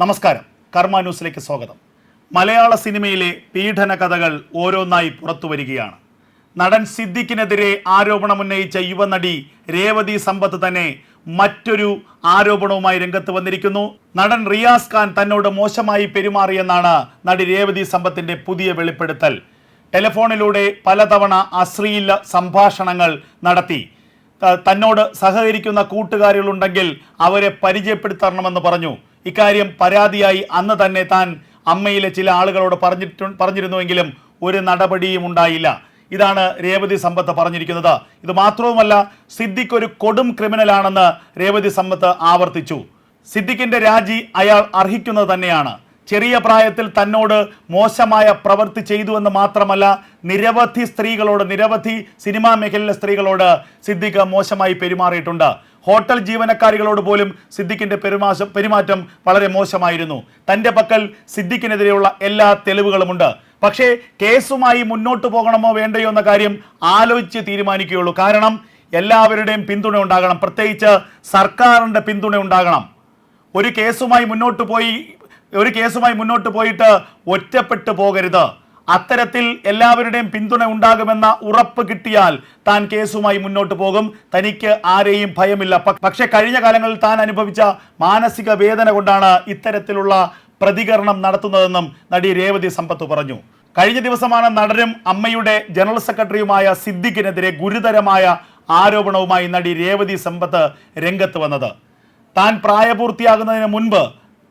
നമസ്കാരം. കർമ്മ ന്യൂസിലേക്ക് സ്വാഗതം. മലയാള സിനിമയിലെ പീഡന കഥകൾ ഓരോന്നായി പുറത്തു വരികയാണ്. നടൻ സിദ്ദിഖിനെതിരെ ആരോപണമുന്നയിച്ച യുവനടി രേവതി സമ്പത്ത് തന്നെ മറ്റൊരു ആരോപണവുമായി രംഗത്ത് വന്നിരിക്കുന്നു. നടൻ റിയാസ് ഖാൻ തന്നോട് മോശമായി പെരുമാറിയെന്നാണ് നടി രേവതി സമ്പത്തിന്റെ പുതിയ വെളിപ്പെടുത്തൽ. ടെലിഫോണിലൂടെ പലതവണ അശ്ലീല സംഭാഷണങ്ങൾ നടത്തി. തന്നോട് സഹകരിക്കുന്ന കൂട്ടുകാരികളുണ്ടെങ്കിൽ അവരെ പരിചയപ്പെടുത്തണമെന്ന് പറഞ്ഞു. ഇക്കാര്യം പരാതിയായി അന്ന് തന്നെ താൻ അമ്മയിലെ ചില ആളുകളോട് പറഞ്ഞിട്ടു പറഞ്ഞിരുന്നുവെങ്കിലും ഒരു നടപടിയും ഉണ്ടായില്ല. ഇതാണ് രേവതി സമ്പത്ത് പറഞ്ഞിരിക്കുന്നത്. ഇത് മാത്രവുമല്ല സിദ്ദിഖ് ഒരു കൊടും ക്രിമിനലാണെന്ന് രേവതി സമ്പത്ത് ആവർത്തിച്ചു. സിദ്ദിഖിന്റെ രാജി അയാൾ അർഹിക്കുന്നത് തന്നെയാണ്. ചെറിയ പ്രായത്തിൽ തന്നോട് മോശമായ പ്രവൃത്തി ചെയ്തു എന്ന് മാത്രമല്ല നിരവധി സ്ത്രീകളോട് നിരവധി സിനിമാ മേഖലയിലെ സ്ത്രീകളോട് സിദ്ദിഖ് മോശമായി പെരുമാറിയിട്ടുണ്ട്. ഹോട്ടൽ ജീവനക്കാരികളോട് പോലും സിദ്ദിഖിന്റെ പെരുമാശ പെരുമാറ്റം വളരെ മോശമായിരുന്നു. തന്റെ പക്കൽ സിദ്ദിഖിനെതിരെയുള്ള എല്ലാ തെളിവുകളുമുണ്ട്. പക്ഷേ കേസുമായി മുന്നോട്ട് പോകണമോ വേണ്ടയോ എന്ന കാര്യം ആലോചിച്ച് തീരുമാനിക്കുകയുള്ളൂ. കാരണം എല്ലാവരുടെയും പിന്തുണ ഉണ്ടാകണം. പ്രത്യേകിച്ച് സർക്കാരിന്റെ പിന്തുണ ഉണ്ടാകണം. ഒരു കേസുമായി മുന്നോട്ട് പോയി ഒരു കേസുമായി മുന്നോട്ട് പോയിട്ട് ഒറ്റപ്പെട്ടു പോകരുത്. അത്തരത്തിൽ എല്ലാവരുടെയും പിന്തുണ ഉണ്ടാകുമെന്ന ഉറപ്പ് കിട്ടിയാൽ താൻ കേസുമായി മുന്നോട്ട് പോകും. തനിക്ക് ആരെയും ഭയമില്ല. പക്ഷെ കഴിഞ്ഞ കാലങ്ങളിൽ താൻ അനുഭവിച്ച മാനസിക വേദന കൊണ്ടാണ് ഇത്തരത്തിലുള്ള പ്രതികരണം നടത്തുന്നതെന്നും നടി രേവതി സമ്പത്ത് പറഞ്ഞു. കഴിഞ്ഞ ദിവസമാണ് നടനും അമ്മയുടെ ജനറൽ സെക്രട്ടറിയുമായ സിദ്ദിഖിനെതിരെ ഗുരുതരമായ ആരോപണവുമായി നടി രേവതി സമ്പത്ത് രംഗത്ത് വന്നത്. താൻ പ്രായപൂർത്തിയാകുന്നതിന് മുൻപ്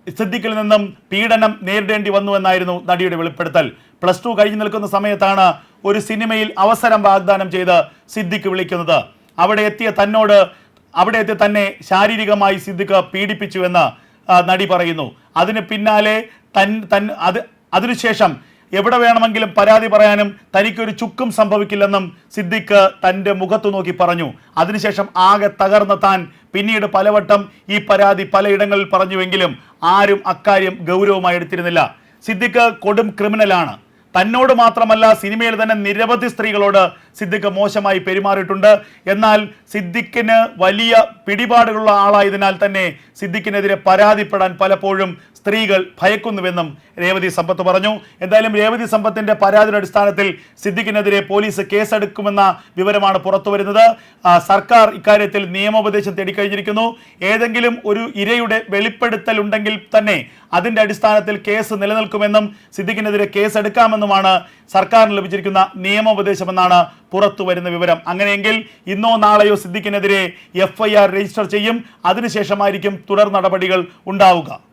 സിദ്ദിഖിൽ നിന്നും പീഡനം നേരിടേണ്ടി വന്നു എന്നായിരുന്നു നടിയുടെ വെളിപ്പെടുത്തൽ. പ്ലസ് ടു കഴിഞ്ഞു നിൽക്കുന്ന സമയത്താണ് ഒരു സിനിമയിൽ അവസരം വാഗ്ദാനം ചെയ്ത് സിദ്ദിഖ് വിളിക്കുന്നത്. അവിടെ എത്തിയ തന്നോട് അവിടെ എത്തി തന്നെ ശാരീരികമായി സിദ്ദിഖ് പീഡിപ്പിച്ചുവെന്ന് നടി പറയുന്നു. അതിന് പിന്നാലെ തൻ തൻ അത് അതിനുശേഷം എവിടെ വേണമെങ്കിലും പരാതി പറയാനും തനിക്കൊരു ചുക്കും സംഭവിക്കില്ലെന്നും സിദ്ദിഖ് തന്റെ മുഖത്തു നോക്കി പറഞ്ഞു. അതിനുശേഷം ആകെ തകർന്ന താൻ പിന്നീട് പലവട്ടം ഈ പരാതി പലയിടങ്ങളിൽ പറഞ്ഞുവെങ്കിലും ആരും അക്കാര്യം ഗൗരവമായി എടുത്തിരുന്നില്ല. സിദ്ദിഖ് കൊടും ക്രിമിനലാണ്. തന്നോട് മാത്രമല്ല സിനിമയിൽ തന്നെ നിരവധി സ്ത്രീകളോട് സിദ്ദിഖ് മോശമായി പെരുമാറിയിട്ടുണ്ട്. എന്നാൽ സിദ്ദിഖിന് വലിയ പിടിപാടുകളുള്ള ആളായതിനാൽ തന്നെ സിദ്ദിഖിനെതിരെ പരാതിപ്പെടാൻ പലപ്പോഴും സ്ത്രീകൾ ഭയക്കുന്നുവെന്നും രേവതി സമ്പത്ത് പറഞ്ഞു. എന്തായാലും രേവതി സമ്പത്തിന്റെ പരാതിയുടെ അടിസ്ഥാനത്തിൽ സിദ്ദിഖിനെതിരെ പോലീസ് കേസെടുക്കുമെന്ന വിവരമാണ് പുറത്തു വരുന്നത്. ആ, സർക്കാർ ഇക്കാര്യത്തിൽ നിയമോപദേശം തേടിക്കഴിഞ്ഞിരിക്കുന്നു. ഏതെങ്കിലും ഒരു ഇരയുടെ വെളിപ്പെടുത്തൽ ഉണ്ടെങ്കിൽ തന്നെ അതിന്റെ അടിസ്ഥാനത്തിൽ കേസ് നിലനിൽക്കുമെന്നും സിദ്ദിഖിനെതിരെ കേസെടുക്കാമെന്നുമാണ് സർക്കാരിന് ലഭിച്ചിരിക്കുന്ന നിയമോപദേശമെന്നാണ് പുറത്തു വരുന്ന വിവരം. അങ്ങനെയെങ്കിൽ ഇന്നോ നാളെയോ സിദ്ദിഖിനെതിരെ എഫ് രജിസ്റ്റർ ചെയ്യും. അതിനുശേഷമായിരിക്കും തുടർ നടപടികൾ ഉണ്ടാവുക.